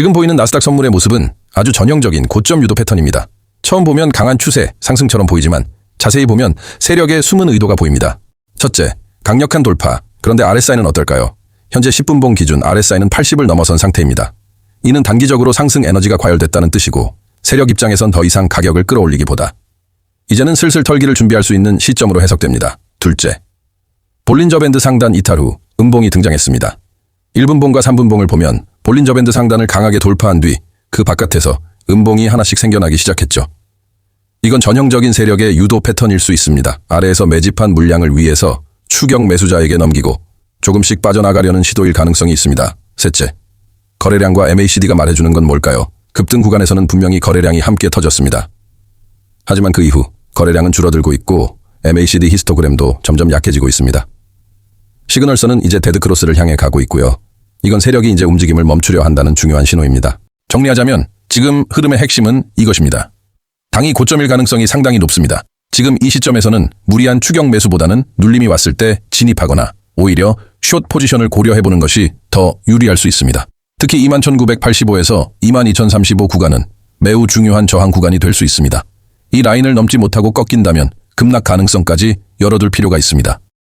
지금 보이는 나스닥 선물의 모습은 아주 전형적인 고점 유도 패턴입니다. 처음 보면 강한 추세, 상승처럼 보이지만 자세히 보면 세력의 숨은 의도가 보입니다. 첫째, 강력한 돌파. 그런데 RSI는 어떨까요? 현재 10분봉 기준 RSI는 80을 넘어선 상태입니다. 이는 단기적으로 상승 에너지가 과열됐다는 뜻이고 세력 입장에선 더 이상 가격을 끌어올리기보다 이제는 슬슬 털기를 준비할 수 있는 시점으로 해석됩니다. 둘째, 볼린저 밴드 상단 이탈 후 음봉이 등장했습니다. 1분봉과 3분봉을 보면 볼린저 밴드 상단을 강하게 돌파한 뒤 그 바깥에서 음봉이 하나씩 생겨나기 시작했죠. 이건 전형적인 세력의 유도 패턴일 수 있습니다. 아래에서 매집한 물량을 위해서 추격 매수자에게 넘기고 조금씩 빠져나가려는 시도일 가능성이 있습니다. 셋째, 거래량과 MACD가 말해주는 건 뭘까요? 급등 구간에서는 분명히 거래량이 함께 터졌습니다. 하지만 그 이후 거래량은 줄어들고 있고 MACD 히스토그램도 점점 약해지고 있습니다. 시그널선은 이제 데드크로스를 향해 가고 있고요. 이건 세력이 이제 움직임을 멈추려 한다는 중요한 신호입니다. 정리하자면 지금 흐름의 핵심은 이것입니다. 당이 고점일 가능성이 상당히 높습니다. 지금 이 시점에서는 무리한 추격 매수보다는 눌림이 왔을 때 진입하거나 오히려 숏 포지션을 고려해보는 것이 더 유리할 수 있습니다. 특히 21,985에서 22,035 구간은 매우 중요한 저항 구간이 될 수 있습니다. 이 라인을 넘지 못하고 꺾인다면 급락 가능성까지 열어둘 필요가 있습니다.